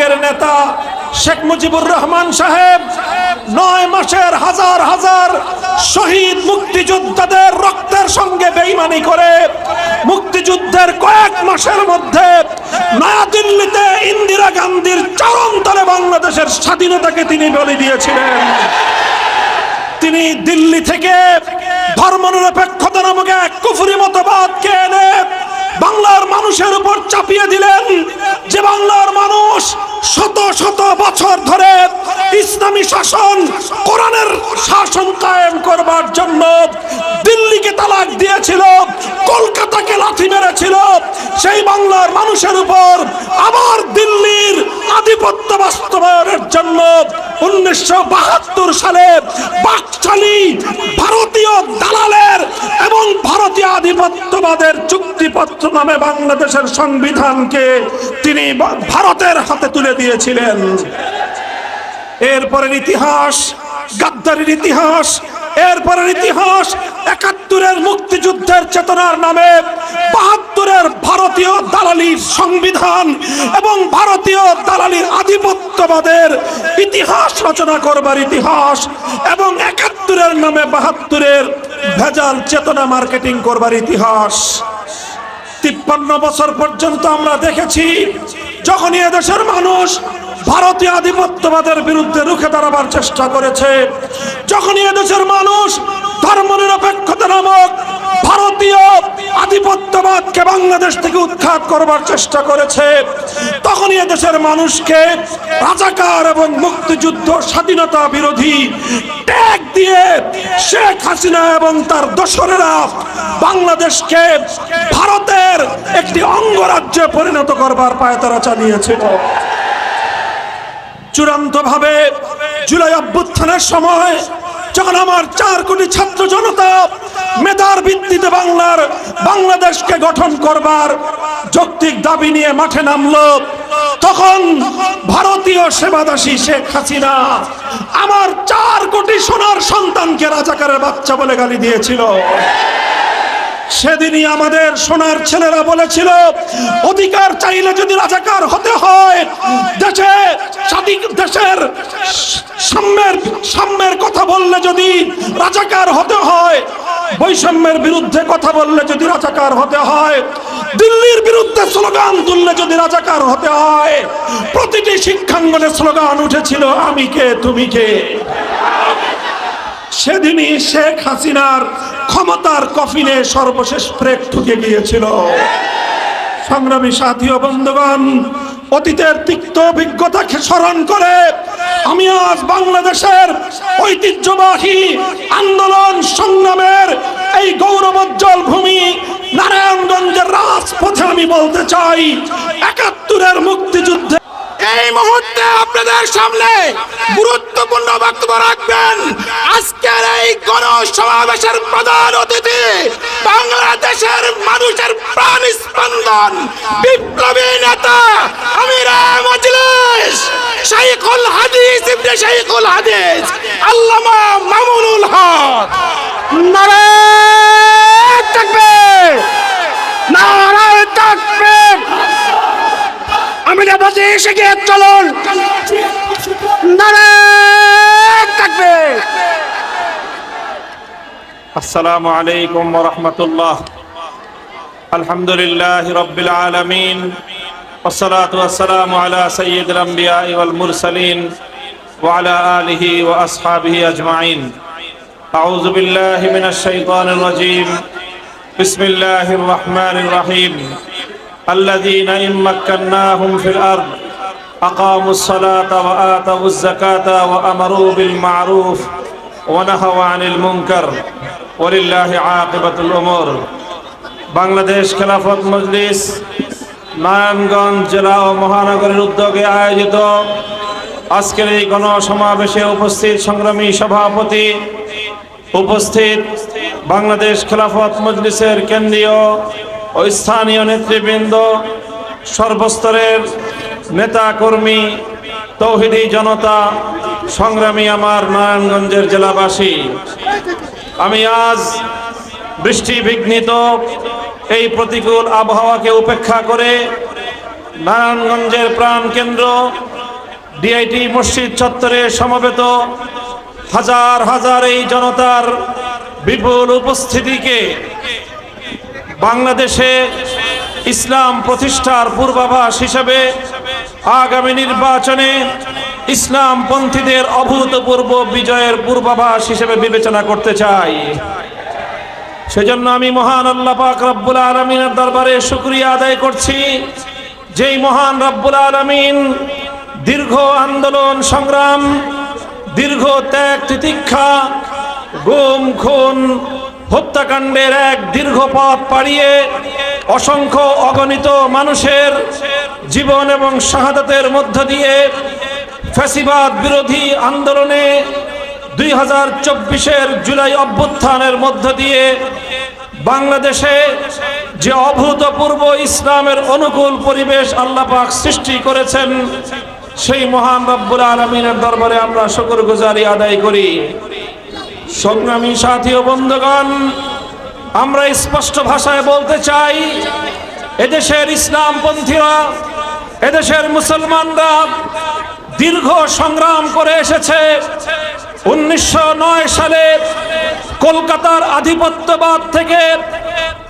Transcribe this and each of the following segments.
লীগের নেতা শেখ মুজিবুর রহমান সাহেব, নয় মাসের হাজার হাজার শহীদ মুক্তিযোদ্ধাদের রক্তের সঙ্গে বেইমানি করে মুক্তিযুদ্ধের কয়েক মাসের মধ্যে নয়াদিল্লিতে ইন্দিরা গান্ধীর চরম তলে বাংলাদেশের স্বাধীনতাকে তিনি বলি দিয়েছিলেন। তিনি দিল্লি থেকে ধর্মনিরপেক্ষতা নামক এক কুফুরি মতবাদকে এনে বাংলার মানুষের উপর চাপিয়ে দিলেন যে বাংলার মানুষ শত শত বছর ধরে ইসলামী শাসন, কোরআনের শাসন কায়েম করবার জন্য দিল্লিকে তালাক দিয়েছিল, কলকাতাকে লাথি মেরেছিল। সেই বাংলার মানুষের উপর আবার দিল্লির আধিপত্য বাস্তবায়নের জন্য উনিশশো সালে বাকশালী ভারতীয় দালালের এবং ভারতীয় আধিপত্যবাদের চুক্তিপত্র নামে বাংলাদেশের সংবিধানকে তিনি ভারতের হাতে তুলে দিয়েছিলেন। এরপরের ইতিহাস, গাদ্দারির ইতিহাস এরপরের ইতিহাস একাত্তরের মুক্তিযুদ্ধের চেতনার নামে, বাহাত্তরের ভারতীয় দালালির সংবিধান এবং ভারতীয় দালালির আধিপত্যবাদের ইতিহাস রচনা করবার ইতিহাস এবং একাত্তরের নামে বাহাত্তরের ভেজাল চেতনা মার্কেটিং করবার ইতিহাস। তিপ্পান্ন বছর পর্যন্ত আমরা দেখেছি, যখনই এদেশের মানুষ ভারতীয় আধিপত্যবাদের বিরুদ্ধে রুখে দাঁড়াবার চেষ্টা করেছে। যখনই এদেশের মানুষ ধর্মনিরপেক্ষতা নামক ভারতীয় আধিপত্যবাদকে বাংলাদেশ থেকে উৎখাত করবার চেষ্টা করেছে, তখনই এদেশের মানুষকে রাজাকার এবং মুক্তিযুদ্ধ স্বাধীনতা বিরোধী ট্যাগ দিয়ে শেখ হাসিনা এবং তার দোসরেরা বাংলাদেশকে ভারতের একটি অঙ্গরাজ্যে পরিণত করবার পায়তারা চালিয়েছিল চূড়ান্ত ভাবে জুলাই অভ্যুত্থানের সময় যখন আমার চার কোটি ছাত্র জনতা মেধার ভিত্তিতে বাংলার, বাংলাদেশকে গঠন করবার যৌক্তিক দাবি নিয়ে মাঠে নামলো, তখন ভারতীয় সেবাদাসী শেখ হাসিনা আমার চার কোটি সোনার সন্তানকে রাজাকারের বাচ্চা বলে গালি দিয়েছিল। সেদিনই আমাদের সোনার ছেলেরা বলেছিল, অধিকার চাইলে যদি রাজাকার হতে হয়, দেশে দেশের সাম্যের সাম্যের কথা বললে যদি রাজাকার হতে হয়, বৈষম্যের বিরুদ্ধে কথা বললে যদি রাজাকার হতে হয়, দিল্লির বিরুদ্ধে স্লোগান তুললে যদি রাজাকার হতে হয়, প্রতিটি শিক্ষাঙ্গনে স্লোগান উঠেছিল, আমি কে, তুমি কে? সেদিনই শেখ হাসিনার ক্ষমতার কফিনে সর্বশেষ ব্রেক ঠুকে গিয়েছিল। সংগ্রামী সাথী ও বন্ধুগণ, অতীতের তিক্ত অভিজ্ঞতাকে স্মরণ করে আমি আজ বাংলাদেশের ঐতিহ্যবাহী আন্দোলন সংগ্রামের এই গৌরবোজ্জ্বল ভূমি নারায়ণগঞ্জের রাজপথে আমি বলতে চাই, একাত্তরের মুক্তিযুদ্ধে এই মুহূর্তে আপনাদের সামনে গুরুত্বপূর্ণ বক্তব্য রাখবেন। আজকের এই গণসমাবেশের প্রধান অতিথি বাংলাদেশের মানুষের প্রাণ স্পন্দন বিপ্লবী নেতা আমিরা মজলিস, শাইখুল হাদিস ইবনে শাইখুল হাদিস, আল্লামা মামুনুল হক। নারায়ণ তাকবীর তাকবীর। আমি না বলছি এসে গিয়ে চলুন নারায়ণ থাকবে السلام عليكم ورحمة الله الحمد لله رب العالمين والصلاة والسلام على سيد الأنبياء والمرسلين وعلى آله وأصحابه أجمعين أعوذ بالله من الشيطان الرجيم بسم الله الرحمن الرحيم الذين إن مكناهم في الأرض أقاموا الصلاة وآتوا الزكاة وأمروا بالمعروف ونهوا عن المنكر ولله عاقبة الأمور বাংলাদেশ খেলাফত মজলিস নারায়ণগঞ্জ জেলা ও মহানগরের উদ্যোগে আয়োজিত আজকের এই গণসমাবেশে উপস্থিত সংগ্রামী সভাপতি উপস্থিত বাংলাদেশ খেলাফত মজলিসের কেন্দ্রীয় ও স্থানীয় নেতৃবৃন্দ, সর্বস্তরের নেতা কর্মী তৌহিদি জনতা, সংগ্রামী আমার নারায়ণগঞ্জের জেলাবাসী, আমি আজ বৃষ্টি বিঘ্নিত এই প্রতিকূল আবহাওয়াকে উপেক্ষা করে নারায়ণগঞ্জের প্রাণ কেন্দ্র, ডিআইটি মসজিদ চত্বরে সমবেত হাজার হাজার এই জনতার বিপুল উপস্থিতিকে বাংলাদেশে ইসলাম প্রতিষ্ঠার পূর্বাভাস হিসেবে আগামী নির্বাচনে ইসলাম পন্থীদের অভূতপূর্ব বিজয়ের পূর্বাভাস হিসেবে বিবেচনা করতে চাই। সেজন্য আমি মহান আল্লাহ পাক রব্বুল আলমিনের দরবারে শুক্রিয়া আদায় করছি। যেই মহান রব্বুল আলমিন দীর্ঘ আন্দোলন সংগ্রাম, দীর্ঘ ত্যাগ তিতিক্ষা গুম খুন হত্যাকাণ্ডের এক দীর্ঘ পথ পাড়িয়ে অসংখ্য অগণিত মানুষের জীবন এবং শাহাদাতের মধ্য দিয়ে ফ্যাসিবাদ বিরোধী আন্দোলনে দুই হাজার চব্বিশের জুলাই অভ্যুত্থানের মধ্য দিয়ে বাংলাদেশে যে অভূতপূর্ব ইসলামের অনুকূল পরিবেশ আল্লাপাক সৃষ্টি করেছেন, সেই মহান রব্বুল আলমিনের দরবারে আমরা শুকর গুজারি আদায় করি। সংগ্রামী সাথী ও বন্ধুগণ, আমরা স্পষ্ট ভাষায় বলতে চাই, এদেশের ইসলাম ইসলামপন্থীরা, এদেশের মুসলমানরা দীর্ঘ সংগ্রাম করে এসেছে। উনিশশো নয় সালে কলকাতার আধিপত্যবাদ থেকে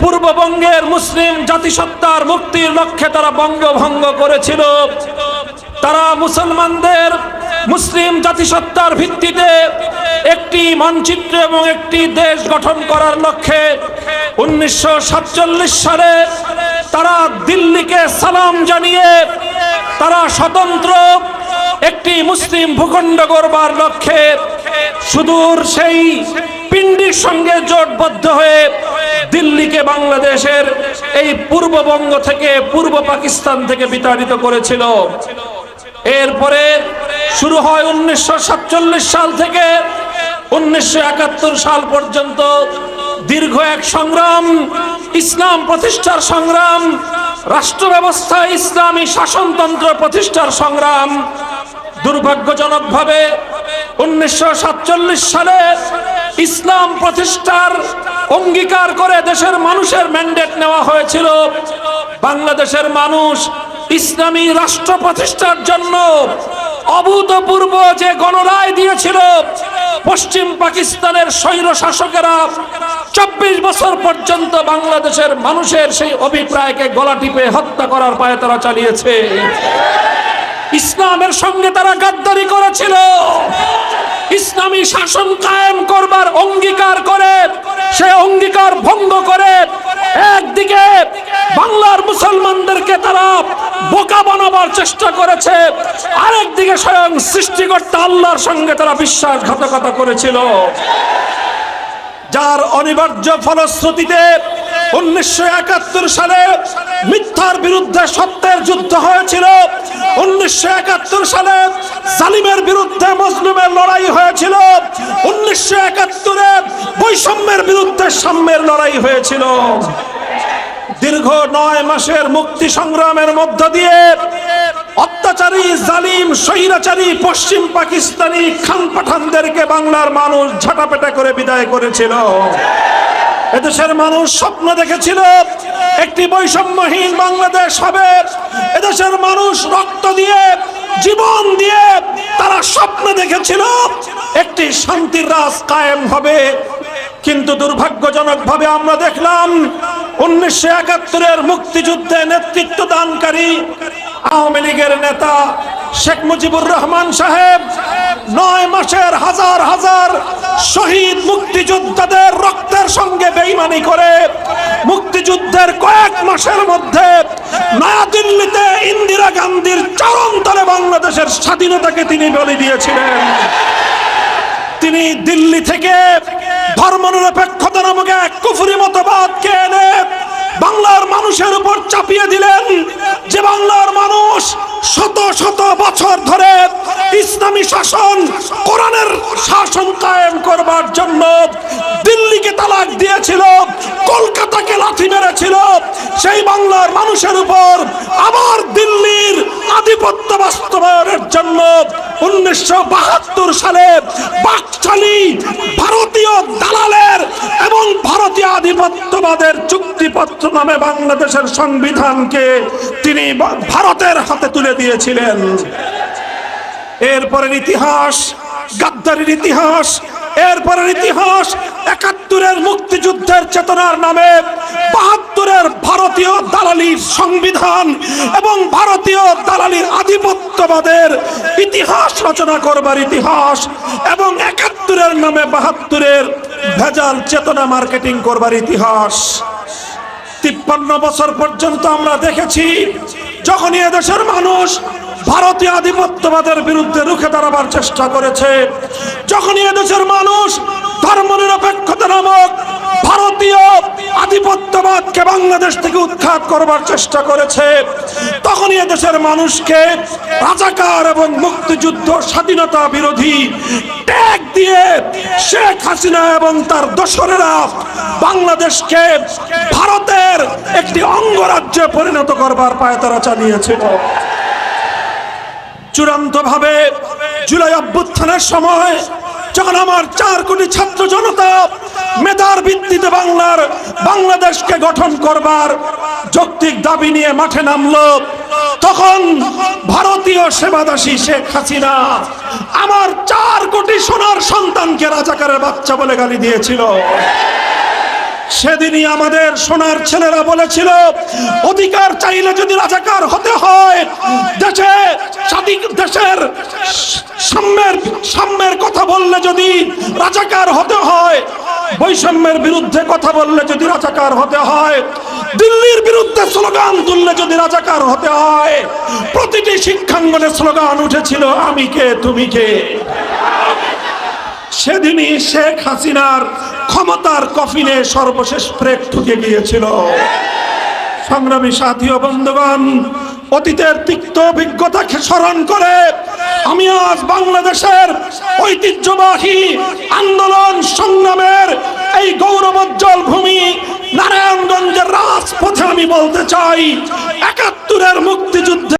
পূর্ববঙ্গের মুসলিম জাতিসত্তার মুক্তির লক্ষ্যে তারা বঙ্গভঙ্গ করেছিল। তারা মুসলমানদের মুসলিম জাতিসত্তার ভিত্তিতে একটি মানচিত্র এবং একটি দেশ গঠন করার লক্ষ্যে উনিশশো সাতচল্লিশ সালে তারা দিল্লিকে সালাম জানিয়ে তারা স্বতন্ত্র একটি মুসলিম ভূখণ্ড গড়বার লক্ষ্যে সুদূর সেই পিন্ডির সঙ্গে জোটবদ্ধ হয়ে দিল্লিকে বাংলাদেশের এই পূর্ববঙ্গ থেকে পূর্ব পাকিস্তান থেকে বিতাড়িত করেছিল। এরপরে শুরু হয় উনিশশো সাতচল্লিশ সাল থেকে উনিশশো একাত্তর সাল পর্যন্ত দীর্ঘ এক সংগ্রাম, ইসলাম প্রতিষ্ঠার সংগ্রাম, রাষ্ট্র ব্যবস্থা, ইসলামী শাসনতন্ত্র প্রতিষ্ঠার সংগ্রাম। দুর্ভাগ্যজনকভাবে উনিশশো সাতচল্লিশ সালে ইসলাম প্রতিষ্ঠার অঙ্গীকার করে দেশের মানুষের ম্যান্ডেট নেওয়া হয়েছিল। বাংলাদেশের মানুষ ইসলামী রাষ্ট্র প্রতিষ্ঠার জন্য অভূতপূর্ব যে গণরায় দিয়েছিল, পশ্চিম পাকিস্তানের স্বৈর শাসকেরা চব্বিশ বছর পর্যন্ত বাংলাদেশের মানুষের সেই অভিপ্রায়কে গলা টিপে হত্যা করার পায়ে তারা চালিয়েছে। ইসলামের সঙ্গে তারা গাদ্দারি করেছিল। ইসলামী শাসন কায়েম করবার অঙ্গীকার করে, সে অঙ্গীকার ভঙ্গ করে। একদিকে বাংলার মুসলমানদেরকে তারা বোকা বানাবার চেষ্টা করেছে, আরেকদিকে স্বয়ং সৃষ্টিকর্তা আল্লাহর সঙ্গে তারা বিশ্বাসঘাতকতা করেছিল। যার অনিবার্য ফলশ্রুতিতে উনিশশো একাত্তর সালে মিথ্যার বিরুদ্ধে সত্যের যুদ্ধ হয়েছিল। উনিশশো একাত্তর সালে জালিমের বিরুদ্ধে মজলুমের লড়াই হয়েছিল। উনিশশো একাত্তরে বৈষম্যের বিরুদ্ধে সাম্যের লড়াই হয়েছিল। দীর্ঘ নয় মাসের মুক্তি সংগ্রামের মধ্য দিয়ে অত্যাচারী, জালিম, স্বৈরাচারী, পশ্চিম পাকিস্তানি খান পাঠানদেরকে বাংলার মানুষ ঝাঁটাপেটা করে বিদায় করেছিল। এদেশের মানুষ স্বপ্ন দেখেছিল একটি বৈষম্যহীন বাংলাদেশ হবে। এদেশের মানুষ রক্ত দিয়ে, জীবন দিয়ে তারা স্বপ্ন দেখেছিল একটি শান্তির রাজ কায়েম হবে। কিন্তু দুর্ভাগ্যজনকভাবে আমরা দেখলাম উনিশশো একাত্তরের মুক্তিযুদ্ধে নেতৃত্ব দানকারী আওয়ামী লীগের নেতা শেখ মুজিবুর রহমান সাহেব, নয় মাসের হাজার হাজার শহীদ মুক্তিযোদ্ধাদের রক্তের সঙ্গে বেইমানি করে, মুক্তিযুদ্ধের কয়েক মাসের মধ্যে নয়াদিল্লিতে ইন্দিরা গান্ধীর চরম তলে বাংলাদেশের স্বাধীনতাকে তিনি বলি দিয়েছিলেন। তিনি দিল্লি থেকে ধর্মনিরপেক্ষতা নামক এক কুফুরি মতবাদকে এনে বাংলার মানুষের উপর চাপিয়ে দিলেন। যে বাংলার মানুষ শত শত বছর ধরে ইসলাম শাসন কোরআনের শাসন কায়েম করবার জন্য দিল্লিকে তালাক দিয়েছিল, কলকাতাকে লাথি মেরেছিল, সেই বাংলার মানুষের উপর আবার দিল্লির আধিপত্য বাস্তবায়নের জন্য উনিশশো বাহাত্তর সালে বাকশালী ভারতীয় দালালের এবং ভারতীয় আধিপত্যবাদের চুক্তিপত্র নামে বাংলাদেশের সংবিধানকে তিনি ভারতের হাতে তুলে দিয়েছিলেন। এরপরের ইতিহাস, গাদ্দারির ইতিহাস এরপরের ইতিহাস একাত্তরের মুক্তিযুদ্ধের চেতনার নামে, বাহাত্তরের ভারতীয় দালালির সংবিধান এবং ভারতীয় দালালির আধিপত্যবাদের ইতিহাস রচনা করবার ইতিহাস এবং একাত্তরের নামে বাহাত্তরের ভেজাল চেতনা মার্কেটিং করবার ইতিহাস। তিপ্পান্ন বছর পর্যন্ত আমরা দেখেছি, যখনই এদেশের মানুষ ভারতীয় আধিপত্যবাদের বিরুদ্ধে রুখে দাঁড়াবার চেষ্টা করেছে। যখনই এদেশের মানুষ ধর্মনিরপেক্ষতা নামক ভারতীয় আধিপত্যবাদকে বাংলাদেশ থেকে উৎখাত করবার চেষ্টা করেছে, তখনই এদেশের মানুষকে রাজাকার এবং মুক্তিযুদ্ধ স্বাধীনতা বিরোধী ট্যাগ দিয়ে শেখ হাসিনা এবং তার দোসরেরা বাংলাদেশকে ভারতের একটি অঙ্গরাজ্যে পরিণত করবার পায়তারা চালিয়েছিল। চূড়ান্ত ভাবে জুলাই অভ্যুত্থানের সময় যখন আমার চার কোটি ছাত্র জনতা মেধার ভিত্তিতে বাংলার, বাংলাদেশকে গঠন করবার যৌক্তিক দাবি নিয়ে মাঠে নামলো, তখন ভারতীয় সেবাদাসী শেখ হাসিনা আমার চার কোটি সোনার সন্তানকে রাজাকারের বাচ্চা বলে গালি দিয়েছিল। সেদিনই আমাদের সোনার ছেলেরা বলেছিল, অধিকার চাইলে যদি রাজাকার হতে হয় রাজাকার হতে হয়। বৈষম্যের বিরুদ্ধে কথা বললে যদি রাজাকার হতে হয়, দিল্লির বিরুদ্ধে স্লোগান তুললে যদি রাজাকার হতে হয়, প্রতিটি শিক্ষাঙ্গনে স্লোগান উঠেছিল, আমি কে, তুমি কে? সেদিনই শেখ হাসিনার ক্ষমতার কফিনে সর্বশেষ ব্রেক ঠুকে গিয়েছিল। সংগ্রামী সাথী ও বন্ধুগণ অতীতের তিক্ত অভিজ্ঞতাকে স্মরণ করে আমি আজ বাংলাদেশের ঐতিহ্যবাহী আন্দোলন সংগ্রামের এই গৌরবোজ্জ্বল ভূমি নারায়ণগঞ্জের রাজপথে আমি বলতে চাই, একাত্তরের মুক্তিযুদ্ধে